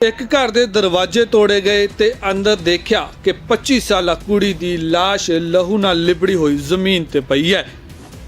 ਇੱਕ ਘਰ ਦੇ ਦਰਵਾਜ਼ੇ ਤੋੜੇ ਗਏ ਤੇ ਅੰਦਰ ਦੇਖਿਆ ਕਿ 25 ਸਾਲਾ ਕੁੜੀ ਦੀ ਲਾਸ਼ ਲਹੂ ਨਾਲ ਲਿਬੜੀ ਹੋਈ ਜ਼ਮੀਨ ਤੇ ਪਈ ਹੈ।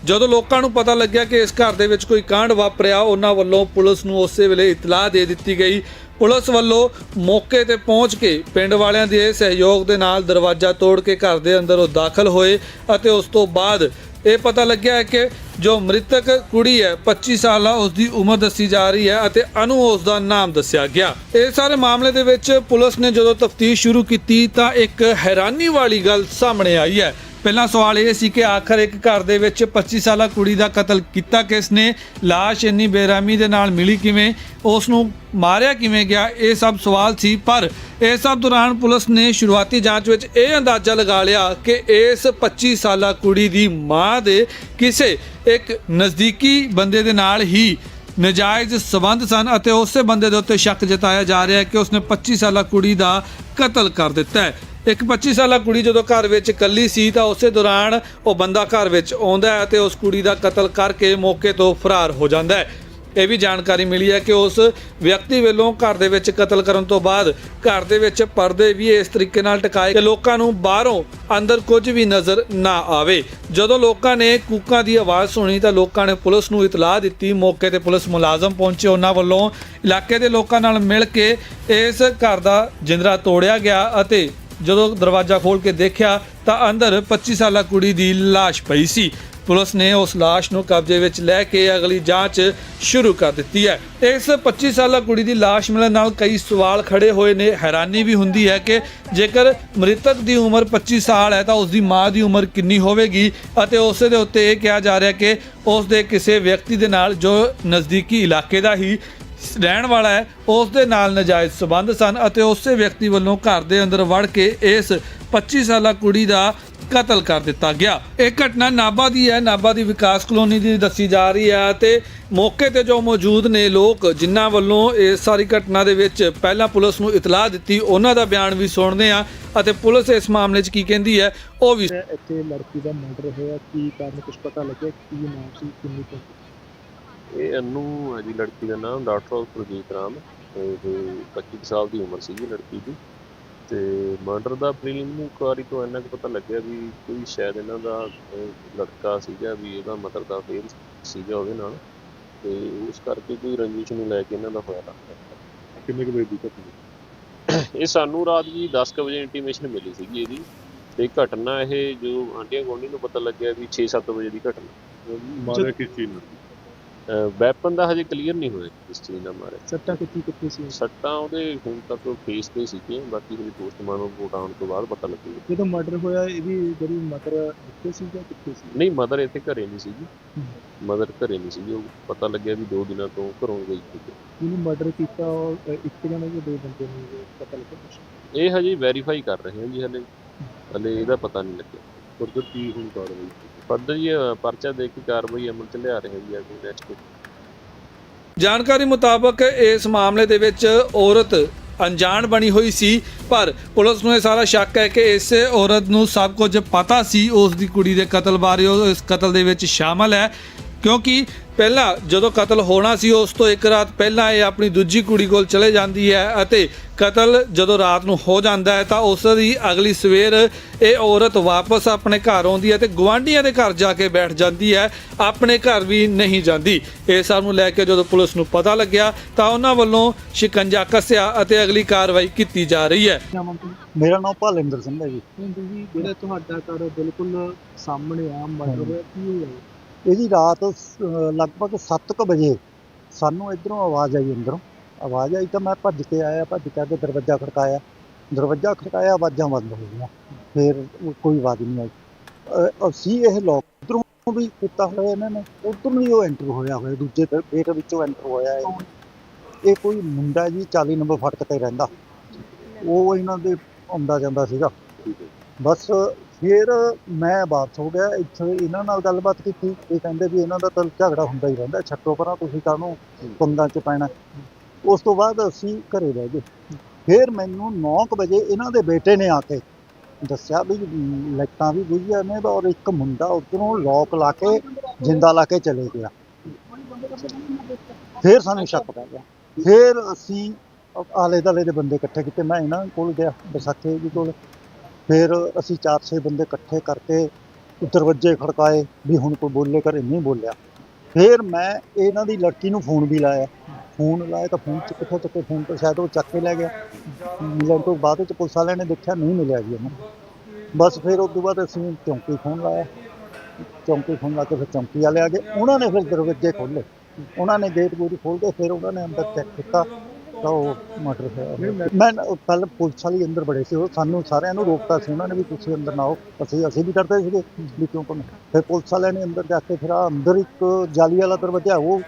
ਜਦੋਂ ਲੋਕਾਂ ਨੂੰ ਪਤਾ ਲੱਗਿਆ ਕਿ ਇਸ ਘਰ ਦੇ ਵਿੱਚ ਕੋਈ ਕਾਂਡ ਵਾਪਰਿਆ, ਉਹਨਾਂ ਵੱਲੋਂ ਪੁਲਿਸ ਨੂੰ ਉਸੇ ਵੇਲੇ ਇਤਲਾਹ ਦੇ ਦਿੱਤੀ ਗਈ। ਪੁਲਿਸ ਵੱਲੋਂ ਮੌਕੇ ਤੇ ਪਹੁੰਚ ਕੇ ਪਿੰਡ ਵਾਲਿਆਂ ਦੇ ਸਹਿਯੋਗ ਦੇ ਨਾਲ ਦਰਵਾਜ਼ਾ ਤੋੜ ਕੇ ਘਰ ਦੇ ਅੰਦਰ ਉਹ ਦਾਖਲ ਹੋਏ ਅਤੇ ਉਸ ਤੋਂ ਬਾਅਦ ਇਹ ਪਤਾ ਲੱਗਿਆ ਹੈ ਕਿ ਜੋ ਮ੍ਰਿਤਕ ਕੁੜੀ ਹੈ 25 ਸਾਲਾ ਉਸ ਦੀ ਉਮਰ ਦੱਸੀ ਜਾ ਰਹੀ ਹੈ ਅਤੇ ਅਨੂ ਉਸ ਦਾ ਨਾਮ ਦੱਸਿਆ ਗਿਆ। ਇਹ ਸਾਰੇ ਮਾਮਲੇ ਦੇ ਵਿੱਚ ਪੁਲਿਸ ਨੇ ਜਦੋਂ ਤਫਤੀਸ਼ ਸ਼ੁਰੂ ਕੀਤੀ ਤਾਂ ਇੱਕ ਹੈਰਾਨੀ ਵਾਲੀ ਗੱਲ ਸਾਹਮਣੇ ਆਈ ਹੈ। ਪਹਿਲਾ ਸਵਾਲ ਇਹ ਸੀ ਕਿ ਆਖਰ ਇੱਕ ਘਰ ਦੇ ਵਿੱਚ 25 ਸਾਲਾ ਕੁੜੀ ਦਾ ਕਤਲ ਕੀਤਾ ਕਿਸ ਨੇ? লাশ ਇੰਨੀ ਬੇਰਹਿਮੀ ਦੇ ਨਾਲ ਮਿਲੀ ਕਿਵੇਂ? ਉਸ ਨੂੰ ਮਾਰਿਆ ਕਿਵੇਂ ਗਿਆ? ਇਹ ਸਭ ਸਵਾਲ ਸੀ, ਪਰ ਇਹ ਸਭ ਦੌਰਾਨ ਪੁਲਿਸ ਨੇ ਸ਼ੁਰੂਆਤੀ ਜਾਂਚ ਵਿੱਚ ਇਹ ਅੰਦਾਜ਼ਾ ਲਗਾ ਲਿਆ ਕਿ ਇਸ 25 ਸਾਲਾ ਕੁੜੀ ਦੀ ਮਾਂ ਦੇ ਕਿਸੇ ਇੱਕ ਨਜ਼ਦੀਕੀ ਬੰਦੇ ਦੇ ਨਾਲ ਹੀ ਨਜਾਇਜ਼ ਸਬੰਧ ਸਨ ਅਤੇ ਉਸੇ ਬੰਦੇ ਦੇ ਉੱਤੇ ਸ਼ੱਕ ਜਤਾਇਆ ਜਾ ਰਿਹਾ ਹੈ ਕਿ ਉਸਨੇ 25 ਸਾਲਾ ਕੁੜੀ ਦਾ ਕਤਲ ਕਰ ਦਿੱਤਾ ਹੈ। ਇੱਕ 25 ਸਾਲਾ ਕੁੜੀ ਜਦੋਂ ਘਰ ਵਿੱਚ ਇਕੱਲੀ ਸੀ ਤਾਂ ਉਸੇ ਦੌਰਾਨ ਉਹ ਬੰਦਾ ਘਰ ਵਿੱਚ ਆਉਂਦਾ ਹੈ ਤੇ ਉਸ ਕੁੜੀ ਦਾ ਕਤਲ ਕਰਕੇ ਮੌਕੇ ਤੋਂ ਫਰਾਰ ਹੋ ਜਾਂਦਾ ਹੈ। ਇਹ ਵੀ ਜਾਣਕਾਰੀ ਮਿਲੀ ਹੈ ਕਿ ਉਸ ਵਿਅਕਤੀ ਵੱਲੋਂ ਘਰ ਦੇ ਵਿੱਚ ਕਤਲ ਕਰਨ ਤੋਂ ਬਾਅਦ ਘਰ ਦੇ ਵਿੱਚ ਪਰਦੇ ਵੀ ਇਸ ਤਰੀਕੇ ਨਾਲ ਟਿਕਾਏ ਕਿ ਲੋਕਾਂ ਨੂੰ ਬਾਹਰੋਂ ਅੰਦਰ ਕੁਝ ਵੀ ਨਜ਼ਰ ਨਾ ਆਵੇ। ਜਦੋਂ ਲੋਕਾਂ ਨੇ ਕੂਕਾਂ ਦੀ ਆਵਾਜ਼ ਸੁਣੀ ਤਾਂ ਲੋਕਾਂ ਨੇ ਪੁਲਿਸ ਨੂੰ ਇਤਲਾਹ ਦਿੱਤੀ। ਮੌਕੇ ਤੇ ਪੁਲਿਸ ਮੁਲਾਜ਼ਮ ਪਹੁੰਚੇ। ਉਹਨਾਂ ਵੱਲੋਂ ਇਲਾਕੇ ਦੇ ਲੋਕਾਂ ਨਾਲ ਮਿਲ ਕੇ ਇਸ ਘਰ ਦਾ ਜਿੰਦਰਾ ਤੋੜਿਆ ਗਿਆ ਅਤੇ ਜਦੋਂ ਦਰਵਾਜ਼ਾ ਖੋਲ ਕੇ ਦੇਖਿਆ ਤਾਂ ਅੰਦਰ 25 ਸਾਲਾ ਕੁੜੀ ਦੀ ਲਾਸ਼ ਪਈ ਸੀ। ਪੁਲਿਸ ਨੇ ਉਸ ਲਾਸ਼ ਨੂੰ ਕਬਜ਼ੇ ਵਿੱਚ ਲੈ ਕੇ ਅਗਲੀ ਜਾਂਚ ਸ਼ੁਰੂ ਕਰ ਦਿੱਤੀ ਹੈ। ਇਸ 25 ਸਾਲਾ ਕੁੜੀ ਦੀ ਲਾਸ਼ ਮਿਲਣ ਨਾਲ ਕਈ ਸਵਾਲ ਖੜੇ ਹੋਏ ਨੇ। ਹੈਰਾਨੀ ਵੀ ਹੁੰਦੀ ਹੈ ਕਿ ਜੇਕਰ ਮ੍ਰਿਤਕ ਦੀ ਉਮਰ 25 ਸਾਲ ਹੈ ਤਾਂ ਉਸ ਦੀ ਮਾਂ ਦੀ ਉਮਰ ਕਿੰਨੀ ਹੋਵੇਗੀ? ਅਤੇ ਉਸ ਦੇ ਉੱਤੇ ਇਹ ਕਿਹਾ ਜਾ ਰਿਹਾ ਕਿ ਉਸ ਦੇ ਕਿਸੇ ਵਿਅਕਤੀ ਦੇ ਨਾਲ ਜੋ ਨਜ਼ਦੀਕੀ ਇਲਾਕੇ ਦਾ ਹੀ ਰਹਿਣ ਵਾਲਾ ਹੈ, ਉਸ ਦੇ ਨਾਲ ਨਜਾਇਜ਼ ਸਬੰਧ ਸਨ ਅਤੇ ਉਸੇ ਵਿਅਕਤੀ ਵੱਲੋਂ ਘਰ ਦੇ ਅੰਦਰ ਵੜ ਕੇ ਇਸ 25 ਸਾਲਾ ਕੁੜੀ ਦਾ ਕਤਲ ਕਰ ਦਿੱਤਾ ਗਿਆ। ਇਹ ਘਟਨਾ ਨਾਭਾ ਦੀ ਹੈ, ਨਾਭਾ ਦੀ ਵਿਕਾਸ ਕਲੋਨੀ ਦੀ ਦੱਸੀ ਜਾ ਰਹੀ ਹੈ ਤੇ ਮੌਕੇ ਤੇ ਜੋ ਮੌਜੂਦ ਨੇ ਲੋਕ, ਜਿਨ੍ਹਾਂ ਵੱਲੋਂ ਇਸ ਸਾਰੀ ਘਟਨਾ ਦੇ ਵਿੱਚ ਪਹਿਲਾਂ ਪੁਲਿਸ ਨੂੰ ਇਤਲਾਹ ਦਿੱਤੀ, ਉਹਨਾਂ ਦਾ ਬਿਆਨ ਵੀ ਸੁਣਦੇ ਆ ਅਤੇ ਪੁਲਿਸ ਇਸ ਮਾਮਲੇ 'ਚ ਕੀ ਕਹਿੰਦੀ ਹੈ, ਉਹ ਵੀ ਇੱਥੇ ਲੜਕੀ ਦਾ ਮਰਡਰ ਹੋਇਆ, ਕੀ ਕਾਰਨ ਕੁਝ ਪਤਾ ਲੱਗਿਆ? ਕੀ ਨਾਮ ਸੀ? ਕਿੰਨੀ ਕੁ ਇਹ ਅਨੂ ਹੈ ਜੀ ਲੜਕੀ ਦਾ ਨਾਮ ਡਾਕਟਰ ਸੁਰਜੀਤ ਰਾਮ। ਤੇ ਇਹ 25 ਸਾਲ ਦੀ ਉਮਰ ਸੀਗੀ ਲੜਕੀ ਦੀ। ਤੇ ਮਰਡਰ ਦਾ ਪ੍ਰੀਲਿਮਿਨਰੀ ਤੋਂ ਇੰਨਾ ਕੁ ਪਤਾ ਲੱਗਿਆ ਵੀ ਕੋਈ ਸ਼ਾਇਦ ਇਹਨਾਂ ਦਾ ਲੜਕਾ ਸੀਗਾ ਵੀ ਇਹਦਾ ਮਦਰ ਦਾ ਫੇਰ ਸੀਗਾ ਉਹਦੇ ਨਾਲ। ਤੇ ਉਸ ਕਰਕੇ ਕੋਈ ਰੰਜਿਸ਼ ਨੂੰ ਲੈ ਕੇ ਇਹਨਾਂ ਦਾ ਹੋਇਆ। ਲੱਗਦਾ ਕਿੰਨੇ ਕੁ ਵਜੇ ਦੀ ਘਟਨਾ? ਇਹ ਸਾਨੂੰ ਰਾਤ ਜੀ 10 ਕੁ ਵਜੇ ਇੰਟੀਮੇਸ਼ਨ ਮਿਲੀ ਸੀਗੀ ਇਹਦੀ। ਤੇ ਘਟਨਾ ਇਹ ਜੋ ਆਂਡੀਆਂ ਗੋਂਡੀ ਨੂੰ ਪਤਾ ਲੱਗਿਆ ਵੀ 6-7 ਵਜੇ ਦੀ ਘਟਨਾ। ਮਾਰਿਆ ਕਿਸ ਚੀਜ਼ ਨਾਲ? ਵੈਪਨ ਦਾ ਹਜੇ ਕਲੀਅਰ ਨਹੀਂ ਹੋਇਆ ਇਸ ਚੀਜ਼ ਦਾ ਮਾਰੇ। ਸੱਟਾਂ ਕਿੱਥੇ ਕਿੱਥੇ ਸੀ? ਸੱਟਾਂ ਉਹਦੇ ਹੁਣ ਤੱਕ ਫੇਸ ਤੇ ਸੀਗੀਆਂ ਬਾਕੀ ਜਿਹੜੀ ਪੋਸਟਮਾਰਟਮ ਰਿਪੋਰਟ ਆਉਣ ਤੋਂ ਬਾਅਦ ਪਤਾ ਲੱਗੇਗਾ। ਜਦੋਂ ਮਰਡਰ ਹੋਇਆ ਇਹਦੀ ਜਿਹੜੀ ਮਦਰ ਇੱਥੇ ਸੀ ਜਾਂ ਕਿੱਥੇ ਸੀ? ਨਹੀਂ ਮਦਰ ਇੱਥੇ ਘਰੇ ਨਹੀਂ ਸੀਗੀ। ਮਦਰ ਘਰੇ ਨਹੀਂ ਸੀਗੀ ਉਹ ਪਤਾ ਲੱਗਿਆ ਵੀ ਦੋ ਦਿਨਾਂ ਤੋਂ ਘਰੋਂ ਗਈ ਸੀ। ਜਿਹਨੇ ਮਰਡਰ ਕੀਤਾ ਉਹ ਇੱਕ ਜਣੇ ਜਾਂ ਦੋ ਬੰਦੇ ਨੇ ਪਤਾ ਲੱਗਿਆ ਕੁਛ? ਇਹ ਹਜੇ ਵੈਰੀਫਾਈ ਕਰ ਰਹੇ ਹਾਂ ਜੀ ਹਲੇ। ਹਲੇ ਇਹਦਾ ਪਤਾ ਨਹੀਂ ਲੱਗਿਆ। ਫurther ਕੀ ਹੁਣ ਕਾਰਵਾਈ। ਪੱਧਰ ਜੀ ਪਰਚਾ ਦੇ ਕੇ ਕਾਰਵਾਈ ਅਮਲ ਚ ਲਿਆ ਰਹੇ ਹਾਂ ਜੀ ਅੱਗੇ ਨੈਕਸਟ ਜਾਣਕਾਰੀ ਮੁਤਾਬਕ ਇਸ ਮਾਮਲੇ ਦੇ ਵਿੱਚ ਔਰਤ ਅਣਜਾਣ ਬਣੀ ਹੋਈ ਸੀ, ਪਰ ਪੁਲਿਸ ਨੂੰ ਇਹ ਸਾਰਾ ਸ਼ੱਕ ਹੈ ਕਿ ਇਸ ਔਰਤ ਨੂੰ ਸਭ ਕੁਝ ਪਤਾ ਸੀ, ਉਸ ਦੀ ਕੁੜੀ ਦੇ ਕਤਲ ਬਾਰੇ ਉਹ ਇਸ ਕਤਲ ਦੇ ਵਿੱਚ ਸ਼ਾਮਲ ਹੈ, ਕਿਉਂਕਿ ਪਹਿਲਾਂ ਜਦੋਂ ਕਤਲ ਹੋਣਾ ਸੀ ਉਸ ਤੋਂ ਇੱਕ ਰਾਤ ਪਹਿਲਾਂ ਇਹ ਆਪਣੀ ਦੂਜੀ ਕੁੜੀ ਕੋਲ ਚਲੇ ਜਾਂਦੀ ਹੈ ਅਤੇ ਕਤਲ ਜਦੋਂ ਰਾਤ ਨੂੰ ਹੋ ਜਾਂਦਾ ਹੈ ਤਾਂ ਉਸ ਦੀ ਅਗਲੀ ਸਵੇਰ ਇਹ ਔਰਤ ਵਾਪਸ ਆਪਣੇ ਘਰ ਆਉਂਦੀ ਹੈ ਤੇ ਗਵਾਂਢੀਆਂ ਦੇ ਘਰ ਜਾ ਕੇ ਬੈਠ ਜਾਂਦੀ ਹੈ। ਆਪਣੇ ਘਰ ਵੀ ਨਹੀਂ ਜਾਂਦੀ। ਇਹ ਸਭ ਨੂੰ ਲੈ ਕੇ ਜਦੋਂ ਪੁਲਿਸ ਨੂੰ ਪਤਾ ਲੱਗਿਆ ਤਾਂ ਉਹਨਾਂ ਵੱਲੋਂ ਸ਼ਿਕੰਜਾ ਕੱਸਿਆ ਅਤੇ ਅਗਲੀ ਕਾਰਵਾਈ ਕੀਤੀ ਜਾ ਰਹੀ ਹੈ। ਮੇਰਾ ਨਾਮ ਭਾਲਿੰਦਰ ਸਿੰਘ ਹੈ ਜੀ। ਜਿਹੜਾ ਤੁਹਾਡਾ ਘਰ ਬਿਲਕੁਲ ਸਾਹਮਣੇ ਆ ਮਰਡਰ ਹੋਇਆ ਕੀ ਹੋਇਆ? ਇਹਦੀ ਰਾਤ ਸ- ਅਹ, ਲਗਭਗ 7:00 ਵਜੇ ਸਾਨੂੰ ਇਧਰੋਂ ਆਵਾਜ਼ ਆਈ ਅੰਦਰੋਂ। ਆਵਾਜ਼ ਆਈ ਤਾਂ ਮੈਂ ਭੱਜ ਕੇ ਆਇਆ, ਭੱਜ ਕੇ ਆ ਕੇ ਦਰਵਾਜ਼ਾ ਖੜਕਾਇਆ। ਦਰਵਾਜ਼ਾ ਖੜਕਾਇਆ, ਆਵਾਜ਼ਾਂ ਬੰਦ ਹੋ ਗਈਆਂ। ਫਿਰ ਕੋਈ ਆਵਾਜ਼ ਨਹੀਂ ਆਈ। ਅਹ, ਅਸੀਂ ਇਹ ਲੋਕ ਉਧਰੋਂ ਵੀ ਕੀਤਾ ਹੋਇਆ ਇਹਨਾਂ ਨੇ। ਉਧਰੋਂ ਵੀ ਉਹ ਐਂਟਰ ਹੋਇਆ ਹੋਇਆ, ਦੂਜੇ ਗੇਟ ਵਿੱਚੋਂ ਐਂਟਰ ਹੋਇਆ ਹੈ ਇਹ ਕੋਈ ਮੁੰਡਾ ਜੀ 40 ਨੰਬਰ ਫਟਕ ਤੇ ਰਹਿੰਦਾ। ਉਹ ਇਹਨਾਂ ਦੇ ਆਉਂਦਾ ਜਾਂਦਾ ਸੀਗਾ। ਬਸ ਫਿਰ ਮੈਂ ਵਾਪਸ ਹੋ ਗਿਆ, ਇੱਥੇ ਇਹਨਾਂ ਨਾਲ ਗੱਲਬਾਤ ਕੀਤੀ। ਇਹ ਕਹਿੰਦੇ ਵੀ ਇਹਨਾਂ ਦਾ ਤਾਂ ਝਗੜਾ ਹੁੰਦਾ ਹੀ ਰਹਿੰਦਾ, ਛੱਡੋ ਪਰਾਂ ਤੁਸੀਂ ਕਾਹਨੂੰ ਪੰਗਾਂ 'ਚ ਪੈਣਾ। ਉਸ ਤੋਂ ਬਾਅਦ ਅਸੀਂ ਘਰੇ ਰਹਿ ਗਏ। ਫਿਰ ਮੈਨੂੰ 9:00 ਵਜੇ ਇਹਨਾਂ ਦੇ ਬੇਟੇ ਨੇ ਆ ਕੇ ਦੱਸਿਆ ਵੀ ਲਾਈਟਾਂ ਵੀ ਬੁਝੀਆਂ ਨੇ ਔਰ ਇੱਕ ਮੁੰਡਾ ਉਧਰੋਂ ਲੋਕ ਲਾ ਕੇ ਜਿੰਦਾ ਲਾ ਕੇ ਚਲੇ ਗਿਆ। ਫਿਰ ਸਾਨੂੰ ਸ਼ੱਕ ਪੈ ਗਿਆ। ਫਿਰ ਅਸੀਂ ਆਲੇ ਦਾਲੇ ਦੇ ਬੰਦੇ ਇਕੱਠੇ ਕੀਤੇ। ਮੈਂ ਇਹਨਾਂ ਕੋਲ ਗਿਆ, ਵਿਸਾਖੇ ਜੀ ਕੋਲ। ਫਿਰ ਅਸੀਂ ਚਾਰ ਛੇ ਬੰਦੇ ਇਕੱਠੇ ਕਰਕੇ ਦਰਵਾਜ਼ੇ ਖੜਕਾਏ ਵੀ ਹੁਣ ਕੋਈ ਬੋਲੇ ਘਰੇ ਨਹੀਂ ਬੋਲਿਆ। ਫਿਰ ਮੈਂ ਇਹਨਾਂ ਦੀ ਲੜਕੀ ਨੂੰ ਫੋਨ ਵੀ ਲਾਇਆ। ਫੋਨ ਲਾਇਆ ਤਾਂ ਫੋਨ ਚ ਕਿੱਥੋਂ ਚੱਕੇ, ਫੋਨ ਤੋਂ ਸ਼ਾਇਦ ਉਹ ਚੱਕ ਕੇ ਲੈ ਗਿਆ। ਮਿਲਣ ਤੋਂ ਬਾਅਦ ਵਿੱਚ ਪੁਲਿਸ ਵਾਲਿਆਂ ਨੇ ਦੇਖਿਆ ਨਹੀਂ ਮਿਲਿਆ ਜੀ ਉਹਨੂੰ ਬਸ ਫਿਰ ਉਸ ਤੋਂ ਬਾਅਦ ਅਸੀਂ ਚੌਂਕੀ ਫੋਨ ਲਾਇਆ। ਚੌਂਕੀ ਫੋਨ ਲਾ ਕੇ ਫਿਰ ਚੌਂਕੀ ਵਾਲੇ ਆ ਗਏ। ਉਹਨਾਂ ਨੇ ਫਿਰ ਦਰਵਾਜ਼ੇ ਖੋਲ੍ਹੇ। ਉਹਨਾਂ ਨੇ ਗੇਟ ਗੂਟ ਖੋਲ੍ਹ ਕੇ ਫਿਰ ਉਹਨਾਂ ਨੇ ਅੰਦਰ ਚੈੱਕ ਕੀਤਾ। ਤਾਂ ਉਹ ਮਟਰ ਹੋਇਆ ਮੈਂ ਕੱਲ ਪੁਲਿਸ ਵਾਲੀ ਅੰਦਰ ਬੜੇ ਸੀ ਉਹ ਸਾਨੂੰ ਸਾਰਿਆਂ ਨੂੰ ਰੋਕਤਾ ਸੀ। ਉਹਨਾਂ ਨੇ ਵੀ ਤੁਸੀਂ ਅੰਦਰ ਨਾ ਆਓ। ਅਸੀਂ ਅਸੀਂ ਵੀ ਡਰਦੇ ਸੀਗੇ ਵੀ ਕਿਉਂ ਕਰਨਾ ਫਿਰ ਪੁਲਿਸ ਵਾਲਿਆਂ ਨੇ ਅੰਦਰ ਜਾ ਕੇ ਫਿਰ ਆਹ ਅੰਦਰ ਇੱਕ ਜਾਲੀ ਵਾਲਾ ਦਰਵਾਜ਼ਾ ਉਹ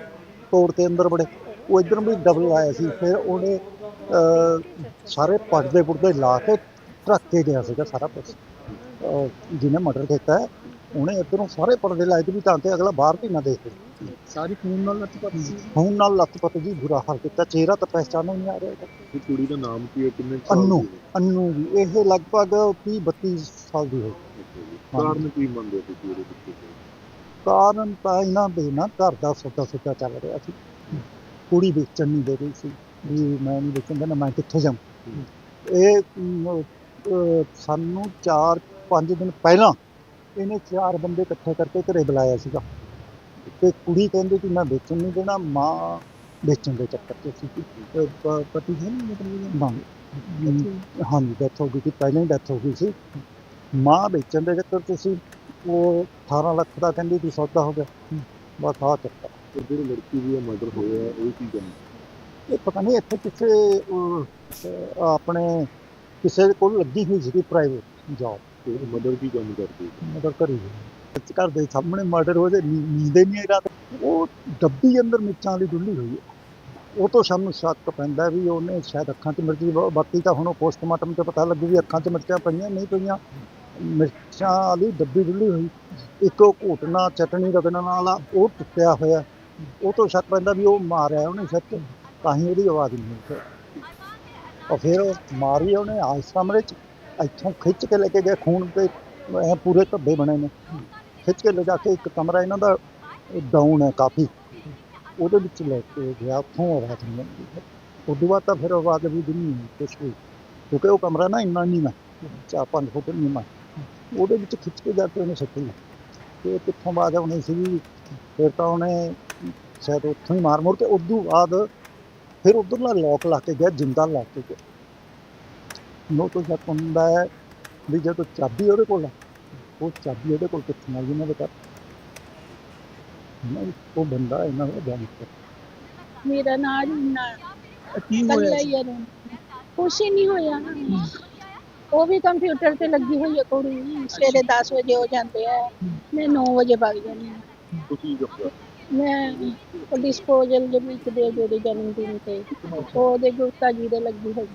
ਤੋੜ ਤੇ ਅੰਦਰ ਬੜੇ। ਉਹ ਇੱਧਰ ਵੀ ਡਬਲ ਆਇਆ ਸੀ। ਫਿਰ ਉਹਨੇ ਅਹ, ਸਾਰੇ ਪਰਦੇ ਪੁਰਦੇ ਲਾ ਕੇ ਰੱਖ ਕੇ ਗਿਆ ਸੀਗਾ ਸਾਰਾ ਕੁਝ ਜਿਹਨੇ ਮਟਰ ਕੀਤਾ ਹੈ। ਉਹਨੇ ਇੱਧਰੋਂ ਸਾਰੇ ਪਰਦੇ ਲਾਏ ਤੇ ਵੀ ਤਾਂ ਕਿ ਅਗਲਾ ਬਾਹਰ ਵੀ ਨਾ ਦੇਖੇ ਸਾਰੀ ਖੂਨ ਨਾਲ ਲੱਥਪੱਥ ਸੀ। ਹੁਣ ਨਾਲ ਲੱਤ ਜੀ ਬੁਰਾ ਹਾਲ ਕੀਤਾ। ਚਿਹਰਾ ਤਾਂ ਪਹਿਚਾਨੋ ਨਹੀਂ ਆ ਰਿਹਾ ਇਹਦਾ। ਇਹ ਕੁੜੀ ਦਾ ਨਾਮ ਕੀ ਹੈ? ਕਿੰਨੇ ਅੰਨੂ ਅੰਨੂ ਜੀ। ਇਹ ਲਗਭਗ 30 32 ਸਾਲ ਦੀ ਹੋਈ ਕਾਰਨ ਕੀ ਮੰਨਦੇ ਹੋ ਤੁਸੀਂ ਇਹਦੇ ਪਿੱਛੇ? ਕਾਰਨ ਤਾਂ ਇਹਨਾਂ ਦੇ ਨਾ ਘਰ ਦਾ ਸੌਦਾ ਸੁੱਤਾ ਚੱਲ ਰਿਹਾ ਸੀ। ਕੁੜੀ ਵੇਚਣ ਨਹੀਂ ਦੇ ਰਹੀ ਸੀ। ਵੀ ਮੈਂ ਨਹੀਂ ਵੇਚਣ ਦੇਣਾ ਮੈਂ ਕਿੱਥੇ ਜਾਵਾਂ? ਇਹ ਸਾਨੂੰ 4-5 ਦਿਨ ਪਹਿਲਾਂ ਇਹਨੇ ਚਾਰ ਬੰਦੇ ਇਕੱਠੇ ਕਰਕੇ ਘਰੇ ਬੁਲਾਇਆ ਸੀਗਾ। ਤੇ ਕੁੜੀ ਕਹਿੰਦੀ ਕਿ ਮੈਂ ਵੇਚਣ ਨਹੀਂ ਦੇਣਾ ਮਾਂ ਵੇਚਣ ਦੇ ਚੱਕਰ 'ਚ ਸੀ। ਪ- ਪਤੀ ਹੈ ਨਹੀਂ ਮਤਲਬ ਮਾਂ ਹਾਂਜੀ ਡੈਥ ਹੋ ਗਈ ਸੀ ਪਹਿਲਾਂ ਹੀ ਡੈਥ ਹੋ ਗਈ ਸੀ। ਮਾਂ ਵੇਚਣ ਦੇ ਚੱਕਰ 'ਚ ਸੀ ਉਹ 18 ਲੱਖ ਦਾ ਕਹਿੰਦੀ ਸੀ ਸੌਦਾ ਹੋ ਗਿਆ। ਬਸ ਆ ਚੱਕਰ। ਤੇ ਜਿਹੜੀ ਲੜਕੀ ਦੀ ਮਰਡਰ ਹੋਇਆ ਉਹ ਕੀ ਗੱਲ ਇਹ ਪਤਾ ਨਹੀਂ ਇੱਥੇ ਕਿਸੇ ਅਹ, ਅਹ, ਆਪਣੇ ਕਿਸੇ ਦੇ ਕੋਲ ਲੱਗੀ ਹੋਈ ਸੀਗੀ ਪ੍ਰਾਈਵੇਟ ਜੌਬ ਤੇ ਮਦਰ ਕੀ ਕੰਮ ਕਰਦੀ ਮਦਰ ਕਰੀ ਹੋਈ ਘਰ ਦੇ ਸਾਹਮਣੇ ਮਰਡਰ ਹੋਏ ਤੇ ਨੀ- ਨਹੀਂ ਆਈ ਰਾਤ ਉਹ ਡੱਬੀ ਅੰਦਰ ਮਿਰਚਾਂ ਵਾਲੀ ਡੁੱਲੀ ਹੋਈ ਉਹ ਤੋਂ ਸਾਨੂੰ ਸ਼ੱਕ ਪੈਂਦਾ ਵੀ ਉਹਨੇ ਸ਼ਾਇਦ ਅੱਖਾਂ 'ਚ ਮਿਰਚ ਬਾਕੀ ਤਾਂ ਹੁਣ ਪੋਸਟਮਾਰਟਮ 'ਚ ਪਤਾ ਲੱਗੂ ਵੀ ਅੱਖਾਂ 'ਚ ਮਿਰਚਾਂ ਪਈਆਂ, ਨਹੀਂ ਪਈਆਂ। ਮਿਰਚਾਂ ਵਾਲੀ ਡੱਬੀ ਡੁੱਲੀ ਹੋਈ। ਇੱਕ ਉਹ ਘੋਟਣਾ, ਚਟਣੀ, ਰਗੜਨ ਵਾਲਾ ਉਹ ਟੁੱਟਿਆ ਹੋਇਆ। ਉਹ ਤੋਂ ਸ਼ੱਕ ਪੈਂਦਾ ਵੀ ਉਹ ਮਾਰਿਆ ਉਹਨੇ ਸੱਚ ਤਾਂ ਹੀ ਉਹਦੀ ਆਵਾਜ਼ ਨਹੀਂ ਨਿਕਲੀ ਔਰ ਫਿਰ ਮਾਰੀ ਉਹਨੇ ਆਸ ਕਮਰੇ 'ਚ। ਇੱਥੋਂ ਖਿੱਚ ਕੇ ਲੈ ਕੇ ਗਏ, ਖੂਨ ਤੇ ਐਂ ਪੂਰੇ ਧੱਬੇ ਬਣੇ ਨੇ। ਖਿੱਚ ਕੇ ਲਿਜਾ ਕੇ ਇੱਕ ਕਮਰਾ ਇਹਨਾਂ ਦਾ ਡਾਊਨ ਹੈ ਕਾਫੀ। ਉਹਦੇ ਵਿੱਚ ਲੈ ਕੇ ਗਿਆ, ਉੱਥੋਂ ਆਵਾਜ਼ ਨਹੀਂ ਆਉਂਦੀ ਉਦੋਂ ਬਾਅਦ ਤਾਂ ਫਿਰ ਆਵਾਜ਼ ਵੀ ਨਹੀਂ, ਕੁਛ ਵੀ। ਕਿਉਂਕਿ ਉਹ ਕਮਰਾ ਨਾ ਇੰਨਾ ਨਹੀਂ ਮੈਂ ਚਾਰ ਪੰਜ ਫੁੱਟ ਨਹੀਂ ਮੈਂ ਉਹਦੇ ਵਿੱਚ ਖਿੱਚ ਕੇ ਜਾ ਕੇ ਉਹਨੇ ਸੱਟੀ ਤੇ ਕਿੱਥੋਂ ਆਵਾਜ਼ ਆਉਣੀ ਸੀ ਫਿਰ ਤਾਂ ਉਹਨੇ ਸ਼ਾਇਦ ਉੱਥੋਂ ਹੀ ਮਾਰ ਮੁਰ ਕੇ ਉਦੋਂ ਬਾਅਦ ਫਿਰ ਉਧਰਲਾ ਲੋਕ ਲਾ ਕੇ ਗਿਆ, ਜਿੰਦਾ ਲਾ ਕੇ ਗਿਆ। ਨੋ ਤੋਂ ਸ਼ੱਕ ਹੁੰਦਾ ਹੈ ਵੀ ਜਦੋਂ ਚਾਬੀ ਉਹਦੇ ਕੋਲ ਆ ਉਹ ਚਾਬੀ ਉਹਦੇ ਕੋਲ ਕਿੱਥੋਂ ਆ ਗਈ ਇਹਨਾਂ ਦੇ ਘਰ। ਨਹੀਂ ਉਹ ਬੰਦਾ ਇਹਨਾਂ ਦਾ ਗੈਂਗਸਟਰ ਮੇਰਾ ਨਾਂ ਜੁਨਾ ਕੀ ਕੱਲਾ ਹੋਇਆ ਹੀ ਹੈ ਕੁਛ ਹੀ ਨਹੀਂ ਹੋਇਆ। ਉਹ ਵੀ ਕੰਪਿਊਟਰ ਤੇ ਲੱਗੀ ਹੋਈ ਹੈ ਕੁੜੀ। ਸਵੇਰੇ 10 ਵਜੇ ਹੋ ਜਾਂਦੇ ਆ। ਮੈਂ 9 ਵਜੇ ਵਗ ਜਾਂਦੀ ਹਾਂ ਤੁਸੀਂ ਦੱਸੋ। ਮੈਂ ਡਿਸਪੋਜ਼ਲ ਦੇ ਵਿੱਚ ਦੇ ਜਿਹੜੇ ਜਨਮ ਦਿਨ ਤੇ। ਉਹਦੇ ਗੁਰਤਾ ਜੀ ਦੇ ਲੱਗੀ ਹੋਈ।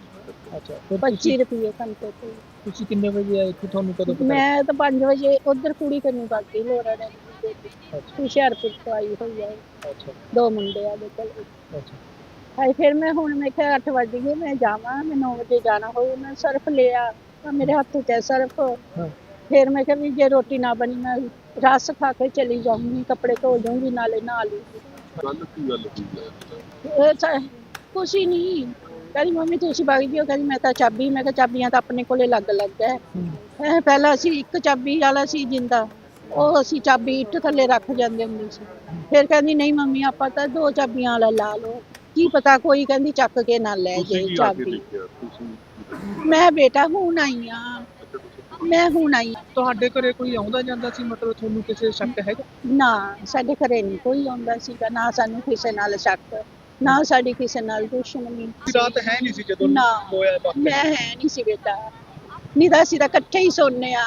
ਅੱਛਾ ਫਿਰ 25 ਰੁਪਏ ਘੰਟੇ ਤੇ ਤੁਸੀਂ ਕਿੰਨੇ ਵਜੇ ਆਏ ਇੱਥੇ? ਤੁਹਾਨੂੰ ਕਦੋਂ ਪਤਾ ਮੈਂ ਤਾਂ 5 ਵਜੇ ਉਧਰ ਕੁੜੀ ਕਰਨੀ ਬਾਕੀ ਲੋੜਾ ਨੇ ਅੱਛਾ। ਹੁਸ਼ਿਆਰਪੁਰ ਤੋਂ ਆਈ ਹੋਈ ਹੈ ਅੱਛਾ। ਦੋ ਮੁੰਡੇ ਆ ਦੇ ਕੋਲ। ਅੱਛਾ। ਹਾਏ ਫਿਰ ਮੈਂ ਹੁਣ ਮੈਂ ਕਿਹਾ 8 ਵਜ ਗਏ ਮੈਂ ਜਾਵਾਂ ਮੈਂ 9 ਵਜੇ ਜਾਣਾ ਹੋਊ ਮੈਂ ਸਰਫ ਲਿਆ। ਤਾਂ ਮੇਰੇ ਹੱਥ 'ਚ ਹੈ ਸਰਫ। ਹਾਂ। ਫਿਰ ਮੈਂ ਕਿਹਾ ਵੀ ਜੇ ਰੋਟੀ ਨਾ ਬਣੀ ਮੈਂ ਰਸ ਖਾ ਕੇ ਚਲੀ ਜਾਊਂਗੀ ਕੱਪੜੇ ਧੋ ਜਾਊਂਗੀ ਨਾਲੇ ਨਹਾ ਲੂੰਗੀ ਗੱਲ ਕੀ ਗੱਲ ਕੀ ਹੈ ਇਹ ਤਾਂ ਕੁਛ ਹੀ ਨਹੀਂ। ਕਹਿੰਦੀ ਮੰਮੀ ਤੁਸੀਂ ਵਗ ਜਿਓ ਕਹਿੰਦੀ ਮੈਂ ਤਾਂ ਚਾਬੀ ਮੈਂ ਕਿਹਾ ਚਾਬੀਆਂ ਤਾਂ ਆਪਣੇ ਕੋਲੇ ਲੱਗ ਲੱਗ ਹੈ ਹੈਂ, ਪਹਿਲਾਂ ਅਸੀਂ ਇੱਕ ਚਾਬੀ ਵਾਲਾ ਸੀ ਜਿੰਦਾ ਉਹ ਅਸੀਂ ਚਾਬੀ ਇੱਟ ਥੱਲੇ ਰੱਖ ਜਾਂਦੇ ਹੁੰਦੇ ਸੀ। ਫਿਰ ਕਹਿੰਦੀ ਨਹੀਂ ਮੰਮੀ ਆਪਾਂ ਤਾਂ ਦੋ ਚਾਬੀਆਂ ਵਾਲਾ ਲਾ ਲਓ। ਕੀ ਪਤਾ ਕੋਈ ਕਹਿੰਦੀ ਚੱਕ ਕੇ ਨਾ ਲੈ ਜੇ ਚਾਬੀ। ਮੈਂ ਬੇਟਾ ਹੁਣ ਆਈ ਆ। ਮੈਂ ਹੁਣ ਆਈ ਆਂ। ਤੁਹਾਡੇ ਘਰੇ ਕੋਈ ਆਉਂਦਾ ਜਾਂਦਾ ਸੀ? ਮਤਲਬ ਤੁਹਾਨੂੰ ਕਿਸੇ ਸ਼ੱਕ ਹੈਗਾ? ਨਾ ਸਾਡੇ ਘਰੇ ਨਹੀਂ ਕੋਈ ਆਉਂਦਾ ਸੀਗਾ। ਨਾ ਸਾਨੂੰ ਕਿਸੇ ਨਾਲ ਸ਼ੱਕ। ਨਾ ਸਾਡੀ ਕਿਸੇ ਨਾਲ ਦੁਸ਼ਮਣੀ ਰਾਤ ਹੈ ਨਹੀਂ ਸੀ ਜਦੋਂ ਨਾ। ਹੋਇਆ। ਮੈਂ ਹੈ ਨਹੀਂ ਸੀ ਬੇਟਾ। ਨਹੀਂ ਤਾਂ ਅਸੀਂ ਤਾਂ ਇਕੱਠੇ ਹੀ ਸੋਨੇ ਆ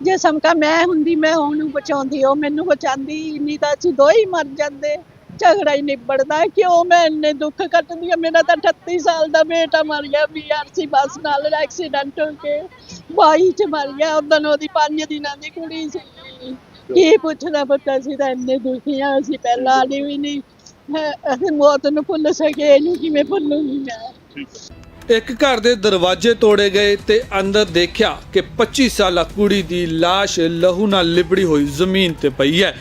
ਜੇ ਸਮਕਾ ਮੈਂ ਹੁੰਦੀ ਮੈਂ ਉਹਨੂੰ ਬਚਾਉਂਦੀ ਉਹ ਮੈਨੂੰ ਬਚਾਉਂਦੀ। ਨਹੀਂ ਤਾਂ ਅਸੀਂ ਦੋ ਹੀ ਮਰ ਜਾਂਦੇ। ਝਗੜਾ ਹੀ ਨਿਬੜਦਾ। ਕਿਉਂ ਮੈਂ ਇੰਨੇ ਦੁੱਖ ਕੱਟਦੀ ਆ ਮੇਰਾ ਤਾਂ 38 ਸਾਲ ਦਾ ਬੇਟਾ ਮਰ ਗਿਆ। ਬੀਆਰਸੀ ਬੱਸ ਨਾਲ ਐਕਸੀਡੈਂਟ ਹੋ ਕੇ 22 ਚ ਮਰ ਗਿਆ। ਉਦੋਂ ਉਹਦੀ 5 ਦਿਨਾਂ ਦੀ ਕੁੜੀ ਸੀ। ਕੀ ਪੁੱਛਣਾ ਪਤਾ? ਸੀ ਤਾਂ ਇੰਨੇ ਦੁਖੀ ਆ ਅਸੀਂ ਪਹਿਲਾਂ ਵਾਲੀ ਵੀ ਨਹੀਂ ਹੈ, ਅਸੀਂ ਮੌਤ ਨੂੰ ਭੁੱਲ ਸਕੇ ਇਹਨੂੰ ਕਿਵੇਂ ਭੁੱਲੂਗੀ ਮੈਂ ਇੱਕ ਘਰ ਦੇ ਦਰਵਾਜ਼ੇ ਤੋੜੇ ਗਏ ਤੇ ਅੰਦਰ ਦੇਖਿਆ ਕਿ 25 ਸਾਲਾ ਕੁੜੀ ਦੀ ਲਾਸ਼ ਲਹੂ ਨਾਲ ਲਿਬੜੀ ਹੋਈ ਜ਼ਮੀਨ ਤੇ ਪਈ ਹੈ।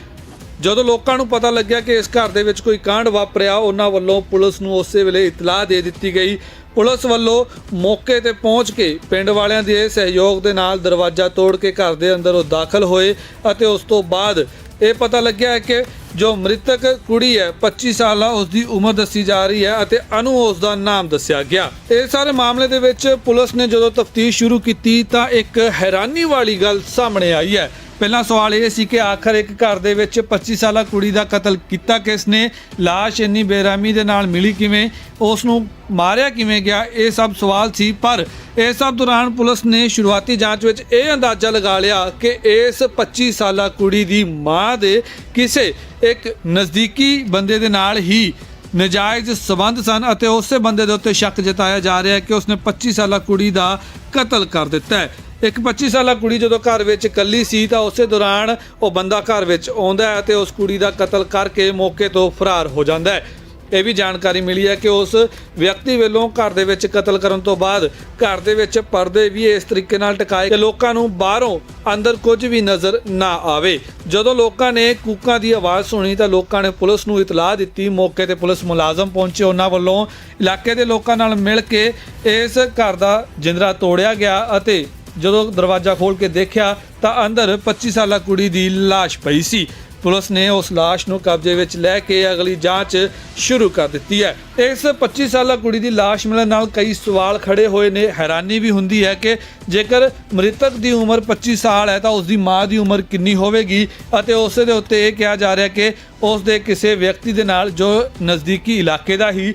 ਜਦੋਂ ਲੋਕਾਂ ਨੂੰ ਪਤਾ ਲੱਗਿਆ ਕਿ ਇਸ ਘਰ ਦੇ ਵਿੱਚ ਕੋਈ ਕਾਂਡ ਵਾਪਰਿਆ ਉਹਨਾਂ ਵੱਲੋਂ ਪੁਲਿਸ ਨੂੰ ਉਸੇ ਵੇਲੇ ਇਤਲਾਹ ਦੇ ਦਿੱਤੀ ਗਈ। ਪੁਲਿਸ ਵੱਲੋਂ ਮੌਕੇ ਤੇ ਪਹੁੰਚ ਕੇ ਪਿੰਡ ਵਾਲਿਆਂ ਦੇ ਸਹਿਯੋਗ ਦੇ ਨਾਲ ਦਰਵਾਜ਼ਾ ਤੋੜ ਕੇ ਘਰ ਦੇ ਅੰਦਰ ਉਹ ਦਾਖਲ ਹੋਏ ਅਤੇ ਉਸ ਤੋਂ ਬਾਅਦ ਇਹ ਪਤਾ ਲੱਗਿਆ ਹੈ ਕਿ ਜੋ ਮ੍ਰਿਤਕ ਕੁੜੀ ਹੈ 25 ਸਾਲਾ ਉਸ ਦੀ ਉਮਰ ਦੱਸੀ ਜਾ ਰਹੀ ਹੈ ਅਤੇ ਅਨੂ ਉਸ ਦਾ ਨਾਮ ਦੱਸਿਆ ਗਿਆ। ਇਹ ਸਾਰੇ ਮਾਮਲੇ ਦੇ ਵਿੱਚ ਪੁਲਿਸ ਨੇ ਜਦੋਂ ਤਫਤੀਸ਼ ਸ਼ੁਰੂ ਕੀਤੀ ਤਾਂ ਇੱਕ ਹੈਰਾਨੀ ਵਾਲੀ ਗੱਲ ਸਾਹਮਣੇ ਆਈ ਹੈ। ਪਹਿਲਾ ਸਵਾਲ ਇਹ ਸੀ ਕਿ ਆਖਰ ਇੱਕ ਘਰ ਦੇ ਵਿੱਚ 25 ਸਾਲਾ ਕੁੜੀ ਦਾ ਕਤਲ ਕੀਤਾ ਕਿਸ ਨੇ? ਲਾਸ਼ ਇੰਨੀ ਬੇਰਹਿਮੀ ਦੇ ਨਾਲ ਮਿਲੀ ਕਿਵੇਂ? ਉਸ ਨੂੰ ਮਾਰਿਆ ਕਿਵੇਂ ਗਿਆ? ਇਹ ਸਭ ਸਵਾਲ ਸੀ, ਪਰ ਇਸ ਸਭ ਦੌਰਾਨ ਪੁਲਿਸ ਨੇ ਸ਼ੁਰੂਆਤੀ ਜਾਂਚ ਵਿੱਚ ਇਹ ਅੰਦਾਜ਼ਾ ਲਗਾ ਲਿਆ ਕਿ ਇਸ 25 ਸਾਲਾ ਕੁੜੀ ਦੀ ਮਾਂ ਦੇ ਕਿਸੇ ਇੱਕ ਨਜ਼ਦੀਕੀ ਬੰਦੇ ਦੇ ਨਾਲ ਹੀ ਨਜਾਇਜ਼ ਸਬੰਧ ਸਨ ਅਤੇ ਉਸੇ ਬੰਦੇ ਦੇ ਉੱਤੇ ਸ਼ੱਕ ਜਤਾਇਆ ਜਾ ਰਿਹਾ ਹੈ ਕਿ ਉਸਨੇ 25 ਸਾਲਾ ਕੁੜੀ ਦਾ ਕਤਲ ਕਰ ਦਿੱਤਾ ਹੈ। ਇੱਕ 25 ਸਾਲਾ ਕੁੜੀ ਜਦੋਂ ਘਰ ਵਿੱਚ ਇਕੱਲੀ ਸੀ ਤਾਂ ਉਸੇ ਦੌਰਾਨ ਉਹ ਬੰਦਾ ਘਰ ਵਿੱਚ ਆਉਂਦਾ ਹੈ ਤੇ ਉਸ ਕੁੜੀ ਦਾ ਕਤਲ ਕਰਕੇ ਮੌਕੇ ਤੋਂ ਫਰਾਰ ਹੋ ਜਾਂਦਾ ਹੈ। ਇਹ ਵੀ ਜਾਣਕਾਰੀ ਮਿਲੀ ਹੈ ਕਿ ਉਸ ਵਿਅਕਤੀ ਵੱਲੋਂ ਘਰ ਦੇ ਵਿੱਚ ਕਤਲ ਕਰਨ ਤੋਂ ਬਾਅਦ ਘਰ ਦੇ ਵਿੱਚ ਪਰਦੇ ਵੀ ਇਸ ਤਰੀਕੇ ਨਾਲ ਟਿਕਾਏ ਕਿ ਲੋਕਾਂ ਨੂੰ ਬਾਹਰੋਂ ਅੰਦਰ ਕੁਝ ਵੀ ਨਜ਼ਰ ਨਾ ਆਵੇ। ਜਦੋਂ ਲੋਕਾਂ ਨੇ ਕੂਕਾਂ ਦੀ ਆਵਾਜ਼ ਸੁਣੀ ਤਾਂ ਲੋਕਾਂ ਨੇ ਪੁਲਿਸ ਨੂੰ ਇਤਲਾਹ ਦਿੱਤੀ। ਮੌਕੇ ਤੇ ਪੁਲਿਸ ਮੁਲਾਜ਼ਮ ਪਹੁੰਚੇ। ਉਹਨਾਂ ਵੱਲੋਂ ਇਲਾਕੇ ਦੇ ਲੋਕਾਂ ਨਾਲ ਮਿਲ ਕੇ ਇਸ ਘਰ ਦਾ ਜਿੰਦਰਾ ਤੋੜਿਆ ਗਿਆ ਅਤੇ ਜਦੋਂ ਦਰਵਾਜ਼ਾ ਖੋਲ ਕੇ ਦੇਖਿਆ ਤਾਂ ਅੰਦਰ 25 ਸਾਲਾ ਕੁੜੀ ਦੀ ਲਾਸ਼ ਪਈ ਸੀ। ਪੁਲਿਸ ਨੇ ਉਸ ਲਾਸ਼ ਨੂੰ ਕਬਜ਼ੇ ਵਿੱਚ ਲੈ ਕੇ ਅਗਲੀ ਜਾਂਚ ਸ਼ੁਰੂ ਕਰ ਦਿੱਤੀ ਹੈ। ਇਸ 25 ਸਾਲਾ ਕੁੜੀ ਦੀ ਲਾਸ਼ ਮਿਲਣ ਨਾਲ ਕਈ ਸਵਾਲ ਖੜੇ ਹੋਏ ਨੇ। ਹੈਰਾਨੀ ਵੀ ਹੁੰਦੀ ਹੈ ਕਿ ਜੇਕਰ ਮ੍ਰਿਤਕ ਦੀ ਉਮਰ 25 ਸਾਲ ਹੈ ਤਾਂ ਉਸ ਦੀ ਮਾਂ ਦੀ ਉਮਰ ਕਿੰਨੀ ਹੋਵੇਗੀ? ਅਤੇ ਉਸ ਦੇ ਉੱਤੇ ਇਹ ਕਿਹਾ ਜਾ ਰਿਹਾ ਕਿ ਉਸ ਦੇ ਕਿਸੇ ਵਿਅਕਤੀ ਦੇ ਨਾਲ ਜੋ ਨਜ਼ਦੀਕੀ ਇਲਾਕੇ ਦਾ ਹੀ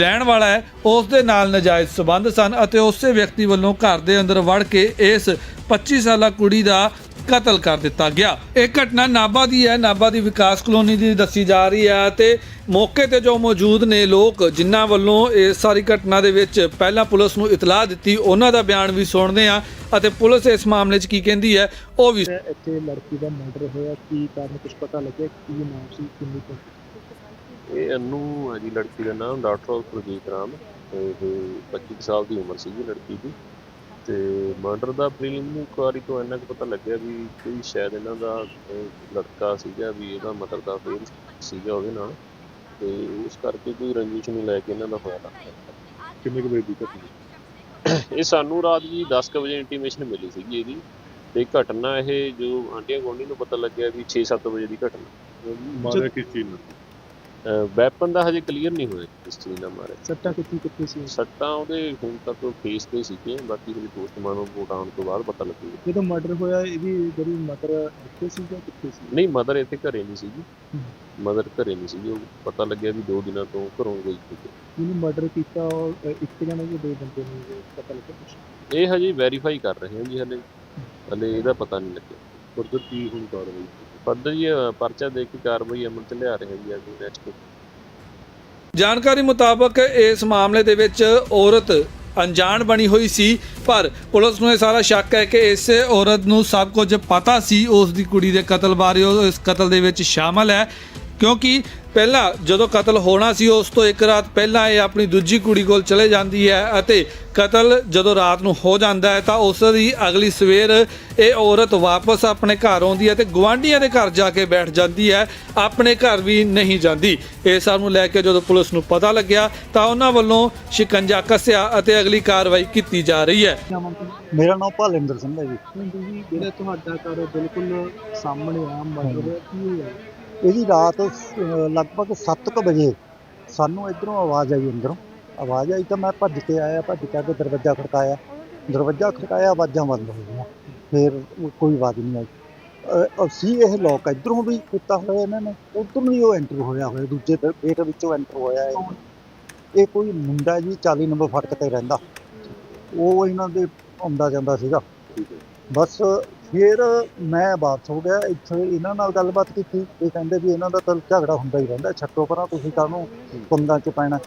ਰਹਿਣ ਵਾਲਾ ਹੈ, ਉਸ ਦੇ ਨਾਲ ਨਜਾਇਜ਼ ਸਬੰਧ ਸਨ ਅਤੇ ਉਸੇ ਵਿਅਕਤੀ ਵੱਲੋਂ ਘਰ ਦੇ ਅੰਦਰ ਵੜ ਕੇ ਇਸ 25 ਸਾਲਾ ਕੁੜੀ ਦਾ ਕਤਲ ਕਰ ਦਿੱਤਾ ਗਿਆ। ਇਹ ਘਟਨਾ ਨਾਭਾ ਦੀ ਹੈ, ਨਾਭਾ ਦੀ ਵਿਕਾਸ ਕਲੋਨੀ ਦੀ ਦੱਸੀ ਜਾ ਰਹੀ ਹੈ ਤੇ ਮੌਕੇ ਤੇ ਜੋ ਮੌਜੂਦ ਨੇ ਲੋਕ, ਜਿਨ੍ਹਾਂ ਵੱਲੋਂ ਇਸ ਸਾਰੀ ਘਟਨਾ ਦੇ ਵਿੱਚ ਪਹਿਲਾਂ ਪੁਲਿਸ ਨੂੰ ਇਤਲਾਹ ਦਿੱਤੀ, ਉਹਨਾਂ ਦਾ ਬਿਆਨ ਵੀ ਸੁਣਦੇ ਆ ਅਤੇ ਪੁਲਿਸ ਇਸ ਮਾਮਲੇ 'ਚ ਕੀ ਕਹਿੰਦੀ ਹੈ, ਉਹ ਵੀ ਇੱਥੇ ਲੜਕੀ ਦਾ ਮਰਡਰ ਹੋਇਆ, ਕੀ ਕਾਰਨ ਕੁਝ ਪਤਾ ਲੱਗਿਆ, ਕੀ ਨਾਮ ਸੀ, ਕਿੰਨੀ ਕੁ ਇਹ ਅਨੂ ਹੈ ਜੀ ਲੜਕੀ ਦਾ ਨਾਮ ਡਾਕਟਰ ਸੁਰਜੀਤ ਰਾਮ। ਤੇ ਇਹ 25 ਕੁ ਸਾਲ ਦੀ ਉਮਰ ਸੀਗੀ ਲੜਕੀ ਦੀ। ਤੇ ਮਰਡਰ ਦਾ ਪ੍ਰੀਲਿਮਿਨਰੀ ਇਨਕੁਆਰੀ ਤੋਂ ਇੰਨਾ ਕੁ ਪਤਾ ਲੱਗਿਆ ਵੀ ਕੋਈ ਸ਼ਾਇਦ ਇਹਨਾਂ ਦਾ ਲੜਕਾ ਸੀਗਾ ਵੀ ਇਹਦਾ ਮਦਰ ਦਾ ਫੇਰ ਸੀਗਾ ਉਹਦੇ ਨਾਲ। ਤੇ ਉਸ ਕਰਕੇ ਕੋਈ ਰੰਜਿਸ਼ ਨੂੰ ਲੈ ਕੇ ਇਹਨਾਂ ਦਾ ਹੋਇਆ। ਲੱਗਦਾ ਕਿੰਨੇ ਕੁ ਵਜੇ ਦੀ ਘਟਨਾ? ਇਹ ਸਾਨੂੰ ਰਾਤ ਜੀ 10 ਕੁ ਵਜੇ ਇੰਟੀਮੇਸ਼ਨ ਮਿਲੀ ਸੀਗੀ ਇਹਦੀ। ਤੇ ਘਟਨਾ ਇਹ ਜੋ ਆਂਡੀਆਂ ਗੋਂਡੀ ਨੂੰ ਪਤਾ ਲੱਗਿਆ ਵੀ 6-7 ਵਜੇ ਦੀ ਘਟਨਾ। ਮਾਰਿਆ ਕਿਸ ਚੀਜ਼ ਨਾਲ? ਵੈਪਨ ਦਾ ਹਜੇ ਕਲੀਅਰ ਨਹੀਂ ਹੋਇਆ ਇਸ ਚੀਜ਼ ਦਾ ਮਾਰੇ। ਸੱਟਾਂ ਕਿੱਥੇ ਕਿੱਥੇ ਸੀ? ਸੱਟਾਂ ਉਹਦੇ ਹੁਣ ਤੱਕ ਫੇਸ ਤੇ ਸੀਗੀਆਂ ਬਾਕੀ ਹਜੇ ਪੋਸਟਮਾਰਟਮ ਰਿਪੋਰਟ ਆਉਣ ਤੋਂ ਬਾਅਦ ਪਤਾ ਲੱਗੂਗਾ ਜਦੋਂ ਮਰਡਰ ਹੋਇਆ ਇਹਦੀ ਜਿਹੜੀ ਮਦਰ ਇੱਥੇ ਸੀ ਜਾਂ ਕਿੱਥੇ ਸੀ? ਨਹੀਂ ਮਦਰ ਇੱਥੇ ਘਰੇ ਨਹੀਂ ਸੀਗੀ। ਮਦਰ ਘਰੇ ਨਹੀਂ ਸੀਗੀ ਉਹ ਪਤਾ ਲੱਗਿਆ ਵੀ ਦੋ ਦਿਨਾਂ ਤੋਂ ਘਰੋਂ ਗਈ ਸੀ। ਜਿਹਨੇ ਮਰਡਰ ਕੀਤਾ ਉਹ ਇੱਕ ਜਣੇ ਜਾਂ ਦੋ ਬੰਦੇ ਨੇ ਪਤਾ ਲੱਗਿਆ ਕੁਛ? ਇਹ ਹਜੇ ਵੈਰੀਫਾਈ ਕਰ ਰਹੇ ਹਾਂ ਜੀ ਹਲੇ। ਹਲੇ ਇਹਦਾ ਪਤਾ ਨਹੀਂ ਲੱਗਿਆ। ਫਰਦਰ ਕੀ ਹੁਣ ਕਾਰਵਾਈ। ਫਰਦਰ ਪਰਚਾ ਦੇ ਕੇ ਕਾਰਵਾਈ ਅਮਲ ਚ ਲਿਆ ਰਹੇ ਹਾਂ ਜੀ ਨੈਕਸਟ ਜਾਣਕਾਰੀ ਮੁਤਾਬਕ ਇਸ ਮਾਮਲੇ ਦੇ ਵਿੱਚ ਔਰਤ ਅਣਜਾਣ ਬਣੀ ਹੋਈ ਸੀ, ਪਰ ਪੁਲਿਸ ਨੂੰ ਇਹ ਸਾਰਾ ਸ਼ੱਕ ਹੈ ਕਿ ਇਸ ਔਰਤ ਨੂੰ ਸਭ ਕੁਝ ਪਤਾ ਸੀ, ਉਸ ਦੀ ਕੁੜੀ ਦੇ ਕਤਲ ਬਾਰੇ ਉਹ ਇਸ ਕਤਲ ਦੇ ਵਿੱਚ ਸ਼ਾਮਲ ਹੈ, ਕਿਉਂਕਿ ਪਹਿਲਾਂ ਜਦੋਂ ਕਤਲ ਹੋਣਾ ਸੀ ਉਸ ਤੋਂ ਇੱਕ ਰਾਤ ਪਹਿਲਾਂ ਇਹ ਆਪਣੀ ਦੂਜੀ ਕੁੜੀ ਕੋਲ ਚਲੇ ਜਾਂਦੀ ਹੈ ਅਤੇ ਕਤਲ ਜਦੋਂ ਰਾਤ ਨੂੰ ਹੋ ਜਾਂਦਾ ਹੈ ਤਾਂ ਉਸ ਦੀ ਅਗਲੀ ਸਵੇਰ ਇਹ ਔਰਤ ਵਾਪਸ ਆਪਣੇ ਘਰ ਆਉਂਦੀ ਹੈ ਤੇ ਗਵਾਂਢੀਆਂ ਦੇ ਘਰ ਜਾ ਕੇ ਬੈਠ ਜਾਂਦੀ ਹੈ। ਆਪਣੇ ਘਰ ਵੀ ਨਹੀਂ ਜਾਂਦੀ। ਇਹ ਸਭ ਨੂੰ ਲੈ ਕੇ ਜਦੋਂ ਪੁਲਿਸ ਨੂੰ ਪਤਾ ਲੱਗਿਆ ਤਾਂ ਉਹਨਾਂ ਵੱਲੋਂ ਸ਼ਿਕੰਜਾ ਕੱਸਿਆ ਅਤੇ ਅਗਲੀ ਕਾਰਵਾਈ ਕੀਤੀ ਜਾ ਰਹੀ ਹੈ। ਮੇਰਾ ਨਾਮ ਭਾਲਿੰਦਰ ਸਿੰਘ ਹੈ ਜੀ। ਜਿਹੜਾ ਤੁਹਾਡਾ ਘਰ ਬਿਲਕੁਲ ਸਾਹਮਣੇ ਆ ਮਰਡਰ ਕੀ ਹੋਇਆ? ਇਹਦੀ ਰਾਤ ਅਹ, ਲਗਭਗ 7:00 ਵਜੇ ਸਾਨੂੰ ਇਧਰੋਂ ਆਵਾਜ਼ ਆਈ ਅੰਦਰੋਂ। ਆਵਾਜ਼ ਆਈ ਤਾਂ ਮੈਂ ਭੱਜ ਕੇ ਆਇਆ ਭੱਜ ਕੇ ਆ ਕੇ ਦਰਵਾਜ਼ਾ ਖੜਕਾਇਆ। ਦਰਵਾਜ਼ਾ ਖੜਕਾਇਆ ਆਵਾਜ਼ਾਂ ਬੰਦ ਹੋ ਗਈਆਂ। ਫਿਰ ਕੋਈ ਆਵਾਜ਼ ਨਹੀਂ ਆਈ। ਅਹ, ਅਸੀਂ ਇਹ ਲੋਕ ਇਧਰੋਂ ਵੀ ਕੀਤਾ ਹੋਇਆ ਇਹਨਾਂ ਨੇ ਉਧਰੋਂ ਵੀ ਉਹ ਐਂਟਰ ਹੋਇਆ ਹੋਇਆ ਦੂਜੇ ਦ- ਗੇਟ ਵਿੱਚੋਂ ਐਂਟਰ ਹੋਇਆ ਇਹ। ਇਹ ਕੋਈ ਮੁੰਡਾ ਜੀ 40 ਨੰਬਰ ਫਟਕ ਤੇ ਰਹਿੰਦਾ। ਉਹ ਇਹਨਾਂ ਦੇ ਆਉਂਦਾ ਜਾਂਦਾ ਸੀਗਾ। ਬਸ ਫਿਰ ਮੈਂ ਵਾਪਸ ਹੋ ਗਿਆ, ਇੱਥੇ ਇਹਨਾਂ ਨਾਲ ਗੱਲਬਾਤ ਕੀਤੀ, ਇਹ ਕਹਿੰਦੇ ਵੀ ਇਹਨਾਂ ਦਾ ਤਾਂ ਝਗੜਾ ਹੁੰਦਾ ਹੀ ਰਹਿੰਦਾ, ਛੱਡੋ ਪਰਾਂ ਤੁਸੀਂ ਕਾਹਨੂੰ ਪੰਗਾਂ 'ਚ ਪੈਣਾ।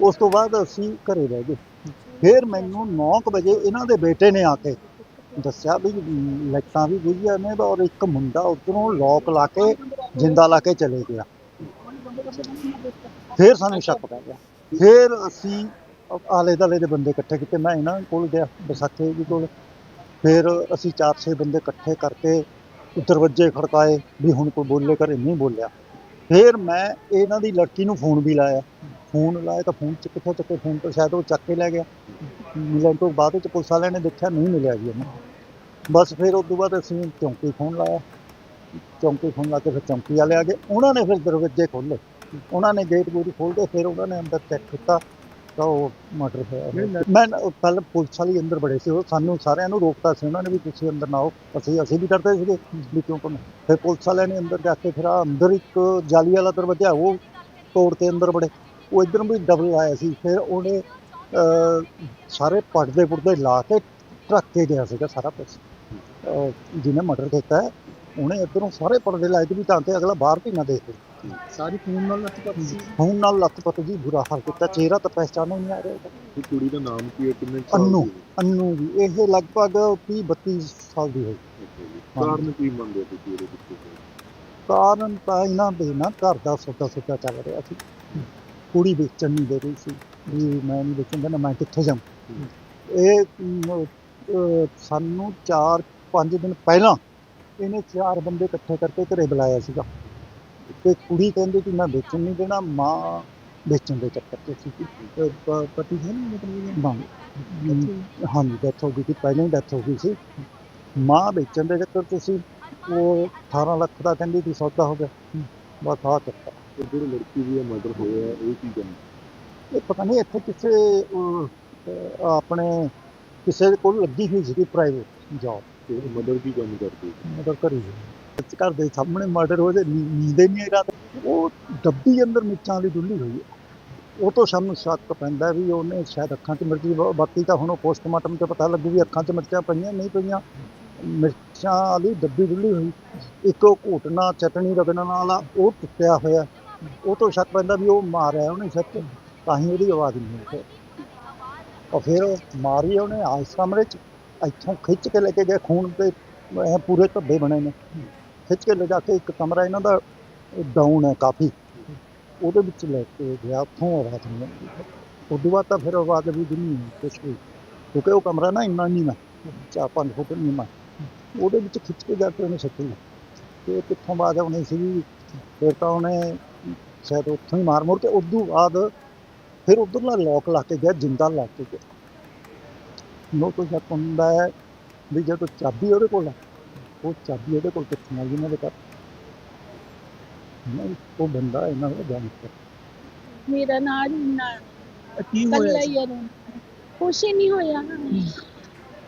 ਉਸ ਤੋਂ ਬਾਅਦ ਅਸੀਂ ਘਰੇ ਰਹਿ ਗਏ। ਫਿਰ ਮੈਨੂੰ 9 ਵਜੇ ਇਹਨਾਂ ਦੇ ਬੇਟੇ ਨੇ ਆ ਕੇ ਦੱਸਿਆ ਵੀ ਲਾਈਟਾਂ ਵੀ ਬੁਝੀਆਂ ਨੇ ਔਰ ਇੱਕ ਮੁੰਡਾ ਉਧਰੋਂ ਲੋਕ ਲਾ ਕੇ, ਜਿੰਦਾ ਲਾ ਕੇ ਚਲੇ ਗਿਆ। ਫਿਰ ਸਾਨੂੰ ਸ਼ੱਕ ਪੈ ਗਿਆ। ਫਿਰ ਅਸੀਂ ਆਲੇ ਦਾਲੇ ਦੇ ਬੰਦੇ ਇਕੱਠੇ ਕੀਤੇ, ਮੈਂ ਇਹਨਾਂ ਕੋਲ ਗਿਆ, ਵਿਸਾਖੇ ਜੀ ਕੋਲ। ਫਿਰ ਅਸੀਂ ਚਾਰ ਛੇ ਬੰਦੇ ਇਕੱਠੇ ਕਰਕੇ ਦਰਵਾਜ਼ੇ ਖੜਕਾਏ ਵੀ ਹੁਣ ਕੋਈ ਬੋਲੇ ਘਰੇ ਨਹੀਂ ਬੋਲਿਆ। ਫਿਰ ਮੈਂ ਇਹਨਾਂ ਦੀ ਲੜਕੀ ਨੂੰ ਫੋਨ ਵੀ ਲਾਇਆ। ਫੋਨ ਲਾਇਆ ਤਾਂ ਫੋਨ ਚ ਕਿੱਥੋਂ ਚੱਕੇ? ਫੋਨ ਤੋਂ ਸ਼ਾਇਦ ਉਹ ਚੱਕ ਕੇ ਲੈ ਗਿਆ। ਮਿਲਣ ਤੋਂ ਬਾਅਦ ਵਿੱਚ ਪੁਲਿਸ ਵਾਲਿਆਂ ਨੇ ਦੇਖਿਆ ਨਹੀਂ ਮਿਲਿਆ ਜੀ ਉਹਨੂੰ। ਬਸ ਫਿਰ ਉਸ ਤੋਂ ਬਾਅਦ ਅਸੀਂ ਚੌਂਕੀ ਫੋਨ ਲਾਇਆ। ਚੌਂਕੀ ਫੋਨ ਲਾ ਕੇ ਫਿਰ ਚੌਂਕੀ ਵਾਲੇ ਆ ਗਏ। ਉਹਨਾਂ ਨੇ ਫਿਰ ਦਰਵਾਜ਼ੇ ਖੋਲ੍ਹੇ। ਉਹਨਾਂ ਨੇ ਗੇਟ ਗੂਟ ਖੋਲ੍ਹ ਫਿਰ ਉਹਨਾਂ ਨੇ ਅੰਦਰ ਚੈੱਕ ਕੀਤਾ। ਤਾਂ ਉਹ ਮਰਡਰ ਹੋਇਆ ਮੈਂ ਪਹਿਲਾਂ ਪੁਲਿਸ ਵਾਲੀ ਅੰਦਰ ਬੜੇ ਸੀ ਉਹ ਸਾਨੂੰ ਸਾਰਿਆਂ ਨੂੰ ਰੋਕਤਾ ਸੀ ਉਹਨਾਂ ਨੇ ਵੀ ਤੁਸੀਂ ਅੰਦਰ ਨਾ ਆਓ। ਅਸੀਂ ਅਸੀਂ ਵੀ ਡਰਦੇ ਸੀਗੇ ਵੀ ਕਿਉਂ ਕਰਨਾ ਫਿਰ ਪੁਲਿਸ ਵਾਲਿਆਂ ਨੇ ਅੰਦਰ ਜਾ ਕੇ ਫਿਰ ਆਹ ਅੰਦਰ ਇੱਕ ਜਾਲੀ ਵਾਲਾ ਦਰਵਾਜ਼ਾ ਉਹ ਤੋੜ ਕੇ ਅੰਦਰ ਬੜੇ ਉਹ ਇੱਧਰ ਵੀ ਡਬਲ ਆਇਆ ਸੀ। ਫਿਰ ਉਹਨੇ ਸਾਰੇ ਪਰਦੇ ਪੁਰਦੇ ਲਾ ਕੇ ਟਰੱਕ ਕੇ ਗਿਆ ਸੀਗਾ ਸਾਰਾ ਅਹ, ਜਿਹਨੇ ਮਰਡਰ ਕੀਤਾ ਉਹਨੇ ਇੱਧਰੋਂ ਸਾਰੇ ਪਰਦੇ ਲਾਏ ਤੇ ਵੀ ਤਾਂ ਕਿ ਅਗਲਾ ਬਾਹਰ ਵੀ ਨਾ ਦੇਖੇ ਸਾਰੀ ਫੋਨ ਨਾਲ ਲੱਤ ਸੀ। ਹੁਣ ਨਾਲ ਲੱਤ ਪੱਤ ਜੀ ਬੁਰਾ ਹਾਲ ਕੀਤਾ। ਚਿਹਰਾ ਤਾਂ ਪਹਿਚਾਨੋ ਨਹੀਂ ਆ ਰਿਹਾ ਇਹਦਾ। ਇਹ ਕੁੜੀ ਦਾ ਨਾਮ ਕੀ ਹੈ? ਕਿੰਨੇ ਅੰਨੂ ਅੰਨੂ ਜੀ। ਇਹ ਲਗਭਗ 30 32 ਸਾਲ ਦੀ ਹੋਈ। ਕਾਰਨ ਕੀ ਮੰਨਦੇ ਹੋ ਤੁਸੀਂ ਇਹਦੇ ਪਿੱਛੇ ਕਾਰਨ ਤਾਂ ਇਹਨਾਂ ਦੇ ਨਾ ਘਰ ਦਾ ਸੌਦਾ ਸੌਦਾ ਚੱਲ ਰਿਹਾ ਸੀ। ਕੁੜੀ ਵੇਚਣ ਨਹੀਂ ਦੇ ਰਹੀ ਸੀ। ਵੀ ਮੈਂ ਨਹੀਂ ਵੇਚਣ ਦੇਣਾ ਮੈਂ ਕਿੱਥੇ ਜਾਵਾਂ? ਇਹ ਅਹ, ਸਾਨੂੰ 4-5 ਦਿਨ ਪਹਿਲਾਂ ਇਹਨੇ ਚਾਰ ਬੰਦੇ ਇਕੱਠੇ ਕਰਕੇ ਘਰੇ ਬੁਲਾਇਆ ਸੀਗਾ। ਤੇ ਕੁੜੀ ਕਹਿੰਦੀ ਕਿ ਮੈਂ ਵੇਚਣ ਨਹੀਂ ਦੇਣਾ ਮਾਂ ਵੇਚਣ ਦੇ ਚੱਕਰ 'ਚ ਸੀ। ਪਤੀ ਹੈ ਨਾ ਮਤਲਬ ਮਾਂ। ਹਾਂਜੀ ਡੈਥ ਹੋ ਗਈ ਸੀ ਪਹਿਲਾਂ ਹੀ ਡੈਥ ਹੋ ਗਈ ਸੀ। ਮਾਂ ਵੇਚਣ ਦੇ ਚੱਕਰ 'ਚ ਸੀ ਉਹ 18 ਲੱਖ ਦਾ ਕਹਿੰਦੀ ਸੀ ਸੌਦਾ ਹੋ ਗਿਆ। ਬਸ ਆ ਚੱਕਰ। ਤੇ ਜਿਹੜੀ ਲੜਕੀ ਦੀ ਮਰਡਰ ਹੋਇਆ ਹੈ, ਇਹ ਕੀ ਗੱਲ? ਇਹ ਪਤਾ ਨਹੀਂ ਇੱਥੇ ਕਿਸੇ ਆਪਣੇ ਕਿਸੇ ਦੇ ਕੋਲ ਲੱਗੀ ਹੋਈ ਸੀ ਪ੍ਰਾਈਵੇਟ ਜੌਬ ਤੇ ਮਦਰ ਕੀ ਕੰਮ ਕਰਦੀ? ਮਦਰ ਕਰੀ ਸੀ ਘਰ ਦੇ ਸਾਹਮਣੇ ਮਰਡਰ ਹੋਏ ਤੇ ਨੀ- ਨੀਂਦ ਨਹੀਂ ਆਈ ਰਾਤ ਉਹ ਡੱਬੀ ਅੰਦਰ ਮਿਰਚਾਂ ਵਾਲੀ ਡੁੱਲੀ ਹੋਈ ਹੈ। ਉਹ ਤੋਂ ਸਾਨੂੰ ਸ਼ੱਕ ਪੈਂਦਾ ਵੀ ਉਹਨੇ ਸ਼ਾਇਦ ਅੱਖਾਂ 'ਚ ਮਿਰਚੀ ਬਾਕੀ ਤਾਂ ਹੁਣ ਪੋਸਟਮਾਰਟਮ ਤੇ ਪਤਾ ਲੱਗੂ ਵੀ ਅੱਖਾਂ 'ਚ ਮਿਰਚਾਂ ਪਈਆਂ, ਨਹੀਂ ਪਈਆਂ। ਮਿਰਚਾਂ ਵਾਲੀ ਡੱਬੀ ਡੁੱਲੀ ਹੋਈ। ਇੱਕ ਉਹ ਘੋਟਣਾ, ਚਟਣੀ ਰਗੜਨ ਵਾਲਾ ਉਹ ਟੁੱਟਿਆ ਹੋਇਆ। ਉਹ ਤੋਂ ਸ਼ੱਕ ਪੈਂਦਾ ਵੀ ਉਹ ਮਾਰਿਆ ਉਹਨੇ ਸੱਚ ਤਾਂ ਹੀ ਉਹਦੀ ਆਵਾਜ਼ ਨਹੀਂ ਹੋਈ ਫਿਰ। ਔਰ ਫਿਰ ਮਾਰੀ ਉਹਨੇ ਆਸ ਕਮਰੇ 'ਚ, ਇੱਥੋਂ ਖਿੱਚ ਕੇ ਲੈ ਕੇ ਗਏ, ਖੂਨ ਤੇ, ਇਹ ਪੂਰੇ ਧੱਬੇ ਬਣੇ ਨੇ। ਖਿੱਚ ਕੇ ਲਿਜਾ ਕੇ ਇੱਕ ਕਮਰਾ ਇਹਨਾਂ ਦਾ ਡਾਊਨ ਹੈ ਕਾਫੀ। ਉਹਦੇ ਵਿੱਚ ਲੈ ਕੇ ਗਿਆ, ਉੱਥੋਂ ਆਵਾਜ਼ ਨਹੀਂ ਆਉਂਦੀ ਉਸ ਬਾਅਦ ਤਾਂ ਫਿਰ ਆਵਾਜ਼ ਵੀ ਨਹੀਂ, ਕੁਛ ਵੀ। ਕਿਉਂਕਿ ਉਹ ਕਮਰਾ ਨਾ ਇੰਨਾ ਨਹੀਂ ਨਾ, ਚਾਰ ਪੰਜ ਫੁੱਟ ਨਹੀਂ ਮੈਂ ਉਹਦੇ ਵਿੱਚ ਖਿੱਚ ਕੇ ਜਾ ਕੇ ਉਹਨੇ ਸੱਟੀ ਤੇ ਕਿੱਥੋਂ ਆਵਾਜ਼ ਆਉਣੀ ਸੀ? ਫਿਰ ਤਾਂ ਉਹਨੇ ਸ਼ਾਇਦ ਉੱਥੋਂ ਹੀ ਮਾਰ ਮੁਰ ਕੇ ਉਸ ਤੋਂ ਬਾਅਦ ਫਿਰ ਉਧਰਲਾ ਲੋਕ ਲਾ ਕੇ ਗਿਆ, ਜਿੰਦਾ ਲਾ ਕੇ ਗਿਆ। ਨੋ ਤੋਂ ਹੁੰਦਾ ਹੈ ਵੀ ਜਦੋਂ ਚਾਬੀ ਉਹਦੇ ਕੋਲ ਆ ਉਹ ਚਾਬੀ ਉਹਦੇ ਕੋਲ ਕਿੱਥੋਂ ਆ ਗਈ ਇਹਨਾਂ ਦੇ ਘਰ? ਨਹੀਂ ਉਹ ਬੰਦਾ ਇਹਨਾਂ ਦਾ ਜਾਣਦਾ ਮੇਰਾ ਨਾਂ। ਨਾ ਕੀ ਕੱਲਾ ਹੋਇਆ ਹੀ ਆ ਰੋਣ। ਕੁਛ ਹੀ ਨਹੀਂ ਹੋਇਆ।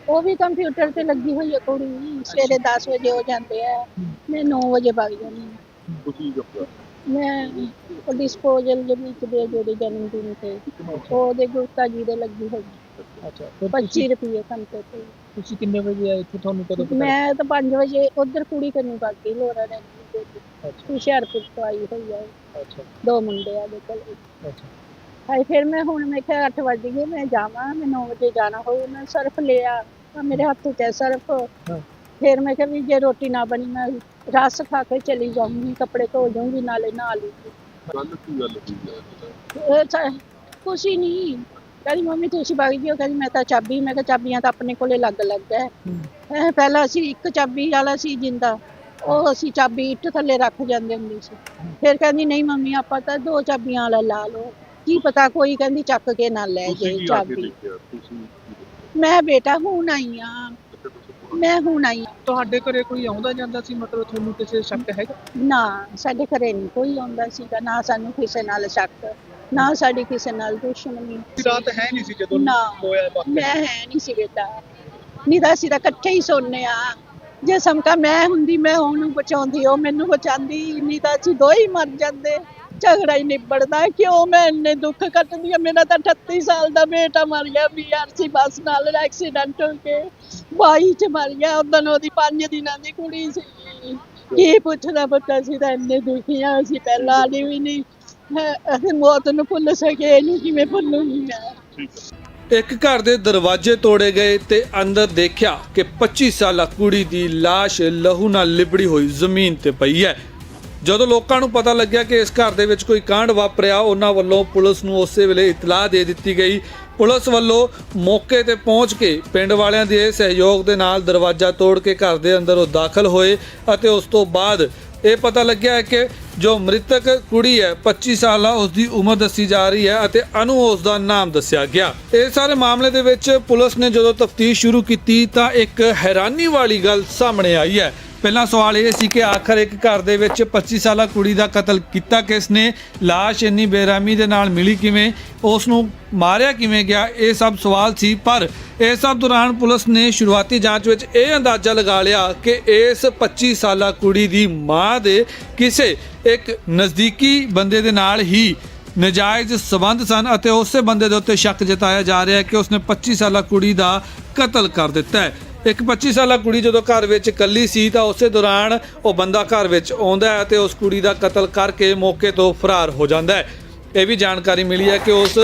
ਉਹ ਵੀ ਕੰਪਿਊਟਰ ਤੇ ਲੱਗੀ ਹੋਈ ਹੈ ਕੁੜੀ। ਸਵੇਰੇ 10 ਵਜੇ ਹੋ ਜਾਂਦੇ ਆ। ਮੈਂ 9 ਵਜੇ ਵਗ ਜਾਂਦੀ ਹਾਂ। ਤੁਸੀਂ ਜੱਫਾ ਮੈਂ ਉਹ ਡਿਸਪੋਜ਼ਲ ਦੇ ਵਿੱਚ ਦੇ ਜਿਹੜੇ ਜਨਮ ਦਿਨ ਤੇ। ਉਹਦੇ ਗੁਰਤਾ ਜੀ ਦੇ ਲੱਗੀ ਹੋਈ। ਅੱਛਾ ਫਿਰ 25 ਰੁਪਏ ਘੰਟੇ ਤੇ। ਤੁਸੀਂ ਕਿੰਨੇ ਵਜੇ ਆਏ ਇੱਥੇ? ਤੁਹਾਨੂੰ ਕਦੋਂ ਪਤਾ ਮੈਂ ਤਾਂ 5 ਵਜੇ ਉਧਰ ਕੁੜੀ ਕੰਨੀ ਬਾਕੀ ਲੋਰਾ ਤੇ। ਅੱਛਾ। ਹੁਸ਼ਿਆਰਪੁਰ ਤੋਂ ਆਈ ਹੋਈ ਹੈ ਅੱਛਾ। ਦੋ ਮੁੰਡੇ ਆ ਦੇ ਕੋਲ। ਅੱਛਾ। ਹਾਏ ਫਿਰ ਮੈਂ ਹੁਣ ਮੈਂ ਕਿਹਾ 8 ਵਜੇ ਗਏ ਮੈਂ ਜਾਵਾਂ ਮੈਂ 9 ਵਜੇ ਜਾਣਾ ਹੋਊ ਮੈਂ ਸਰਫ ਲਿਆ ਆਹ ਮੇਰੇ ਹੱਥ 'ਚ ਹੈ ਸਰਫ। ਫਿਰ ਮੈਂ ਕਿਹਾ ਵੀ ਜੇ ਰੋਟੀ ਨਾ ਬਣੀ ਮੈਂ ਰਸ ਖਾ ਕੇ ਚਲੀ ਜਾਊਂਗੀ ਕੱਪੜੇ ਧੋ ਜਾਊਂਗੀ ਨਾਲੇ ਨਹਾ ਲੂੰਗੀ ਗੱਲ ਕੀ ਗੱਲ ਹੋਈ ਹੈ ਇਹ ਤਾਂ ਕੁਛ ਹੀ ਨਹੀਂ। ਕਹਿੰਦੀ ਮੰਮੀ ਤੁਸੀਂ ਵਗ ਜਿਓ ਕਹਿੰਦੀ ਮੈਂ ਤਾਂ ਚਾਬੀ ਮੈਂ ਕਿਹਾ ਚਾਬੀਆਂ ਤਾਂ ਆਪਣੇ ਕੋਲੇ ਲੱਗ ਲੱਗ ਹੈ। ਪਹਿਲਾਂ ਅਸੀਂ ਇੱਕ ਚਾਬੀ ਵਾਲਾ ਸੀ ਜਿੰਦਾ ਉਹ ਅਸੀਂ ਚਾਬੀ ਇੱਟ ਥੱਲੇ ਰੱਖ ਜਾਂਦੇ ਹੁੰਦੇ ਸੀ। ਫਿਰ ਕਹਿੰਦੀ ਨਹੀਂ ਮੰਮੀ ਆਪਾਂ ਤਾਂ ਦੋ ਚਾਬੀਆਂ ਵਾਲਾ ਲਾ ਲਓ। ਕੀ ਪਤਾ ਕੋਈ ਕਹਿੰਦੀ ਚੱਕ ਕੇ ਨਾ ਲੈ ਜੇ ਚਾਬੀ? ਮੈਂ ਬੇਟਾ ਹੁਣ ਆਈ ਆ। ਮੈਂ ਹੁਣ ਆਈ ਆਂ। ਤੁਹਾਡੇ ਘਰੇ ਕੋਈ ਆਉਂਦਾ ਜਾਂਦਾ ਸੀ? ਮਤਲਬ ਤੁਹਾਨੂੰ ਕਿਸੇ ਸ਼ੱਕ ਹੈਗਾ? ਨਾ ਸਾਡੇ ਘਰੇ ਨਹੀਂ ਕੋਈ ਆਉਂਦਾ ਸੀਗਾ। ਨਾ ਸਾਨੂੰ ਕਿਸੇ ਨਾਲ ਸ਼ੱਕ। ਨਾ ਸਾਡੀ ਕਿਸੇ ਨਾਲ ਦੁਸ਼ਮਣੀ। ਰਾਤ ਹੈ ਨਹੀਂ ਸੀ ਜਦੋਂ ਨਾ ਹੋਇਆ ਮੈਂ ਹੈ ਨਹੀਂ ਸੀ ਬੇਟਾ। ਨਹੀਂ ਤਾਂ ਅਸੀਂ ਤਾਂ ਇਕੱਠੇ ਹੀ ਸੋਨੇ ਆ ਜੇ ਸਮਕਾ ਮੈਂ ਹੁੰਦੀ ਮੈਂ ਉਹਨੂੰ ਬਚਾਉਂਦੀ ਉਹ ਮੈਨੂੰ ਬਚਾਉਂਦੀ ਨਹੀਂ ਤਾਂ ਅਸੀਂ ਦੋ ਹੀ ਮਰ ਜਾਂਦੇ। ਝਗੜਾ ਹੀ ਨਿਬੜਦਾ ਕਿਉਂ ਮੈਂ ਇੰਨੇ ਦੁੱਖ ਕੱਟਦੀ ਆ ਮੇਰਾ ਤਾਂ 38 ਸਾਲ ਦਾ ਬੇਟਾ ਮਰ ਗਿਆ ਬੀਆਰਸੀ ਬੱਸ ਨਾਲ ਐਕਸੀਡੈਂਟ ਹੋ ਕੇ। 22 ਚ ਮਰ ਗਿਆ ਉਦੋਂ ਉਹਦੀ 5 ਦਿਨਾਂ ਦੀ ਕੁੜੀ ਸੀ। ਕੀ ਪੁੱਛਦਾ ਪੁੱਛਦਾ ਸੀ ਤਾਂ ਇੰਨੇ ਦੁਖੀ ਆ ਅਸੀਂ ਪਹਿਲਾਂ ਵਾਲੀ ਵੀ ਨਹੀਂ। ਹੈ, ਅਸੀਂ ਮੌਤ ਨੂੰ ਭੁੱਲ ਸਕੇ ਇਹਨੂੰ ਕਿਵੇਂ ਭੁੱਲੂਗੀ ਮੈਂ? ਇੱਕ ਘਰ ਦੇ ਦਰਵਾਜ਼ੇ ਤੋੜੇ ਗਏ ਤੇ ਅੰਦਰ ਦੇਖਿਆ ਕਿ 25 ਸਾਲਾ ਕੁੜੀ ਦੀ ਲਾਸ਼ ਲਹੂ ਨਾਲ ਲਿਬੜੀ ਹੋਈ ਜ਼ਮੀਨ ਤੇ ਪਈ ਹੈ। ਜਦੋਂ ਲੋਕਾਂ ਨੂੰ ਪਤਾ ਲੱਗਿਆ ਕਿ ਇਸ ਘਰ ਦੇ ਵਿੱਚ ਕੋਈ ਕਾਂਡ ਵਾਪਰਿਆ ਉਹਨਾਂ ਵੱਲੋਂ ਪੁਲਿਸ ਨੂੰ ਉਸੇ ਵੇਲੇ ਇਤਲਾਹ ਦੇ ਦਿੱਤੀ ਗਈ। ਪੁਲਿਸ ਵੱਲੋਂ ਮੌਕੇ ਤੇ ਪਹੁੰਚ ਕੇ ਪਿੰਡ ਵਾਲਿਆਂ ਦੇ ਸਹਿਯੋਗ ਦੇ ਨਾਲ ਦਰਵਾਜ਼ਾ ਤੋੜ ਕੇ ਘਰ ਦੇ ਅੰਦਰ ਉਹ ਦਾਖਲ ਹੋਏ ਅਤੇ ਉਸ ਤੋਂ ਬਾਅਦ ਇਹ ਪਤਾ ਲੱਗਿਆ ਹੈ ਕਿ ਜੋ ਮ੍ਰਿਤਕ ਕੁੜੀ ਹੈ 25 ਸਾਲਾ ਉਸ ਦੀ ਉਮਰ ਦੱਸੀ ਜਾ ਰਹੀ ਹੈ ਅਤੇ ਅਨੂ ਉਸ ਦਾ ਨਾਮ ਦੱਸਿਆ ਗਿਆ। ਇਹ ਸਾਰੇ ਮਾਮਲੇ ਦੇ ਵਿੱਚ ਪੁਲਿਸ ਨੇ ਜਦੋਂ ਤਫਤੀਸ਼ ਸ਼ੁਰੂ ਕੀਤੀ ਤਾਂ ਇੱਕ ਹੈਰਾਨੀ ਵਾਲੀ ਗੱਲ ਸਾਹਮਣੇ ਆਈ ਹੈ ਪਹਿਲਾ ਸਵਾਲ ਇਹ ਸੀ ਕਿ ਆਖਰ ਇੱਕ ਘਰ ਦੇ ਵਿੱਚ 25 ਸਾਲਾ ਕੁੜੀ ਦਾ ਕਤਲ ਕੀਤਾ ਕਿਸ ਨੇ? লাশ ਇੰਨੀ ਬੇਰਾਮੀ ਦੇ ਨਾਲ ਮਿਲੀ ਕਿਵੇਂ? ਉਸ ਨੂੰ ਮਾਰਿਆ ਕਿਵੇਂ ਗਿਆ? ਇਹ ਸਭ ਸਵਾਲ ਸੀ, ਪਰ ਇਸ ਸਭ ਦੌਰਾਨ ਪੁਲਿਸ ਨੇ ਸ਼ੁਰੂਆਤੀ ਜਾਂਚ ਵਿੱਚ ਇਹ ਅੰਦਾਜ਼ਾ ਲਗਾ ਲਿਆ ਕਿ ਇਸ 25 ਸਾਲਾ ਕੁੜੀ ਦੀ ਮਾਂ ਦੇ ਕਿਸੇ ਇੱਕ ਨਜ਼ਦੀਕੀ ਬੰਦੇ ਦੇ ਨਾਲ ਹੀ ਨਜਾਇਜ਼ ਸਬੰਧ ਸਨ ਅਤੇ ਉਸੇ ਬੰਦੇ ਦੇ ਉੱਤੇ ਸ਼ੱਕ ਜਤਾਇਆ ਜਾ ਰਿਹਾ ਹੈ ਕਿ ਉਸਨੇ 25 ਸਾਲਾ ਕੁੜੀ ਦਾ ਕਤਲ ਕਰ ਦਿੱਤਾ ਹੈ। ਇੱਕ 25 ਸਾਲਾ ਕੁੜੀ ਜਦੋਂ ਘਰ ਵਿੱਚ ਇਕੱਲੀ ਸੀ ਤਾਂ ਉਸੇ ਦੌਰਾਨ ਉਹ ਬੰਦਾ ਘਰ ਵਿੱਚ ਆਉਂਦਾ ਹੈ ਤੇ ਉਸ ਕੁੜੀ ਦਾ ਕਤਲ ਕਰਕੇ ਮੌਕੇ ਤੋਂ ਫਰਾਰ ਹੋ ਜਾਂਦਾ ਹੈ। ਇਹ ਵੀ ਜਾਣਕਾਰੀ ਮਿਲੀ ਹੈ ਕਿ ਉਸ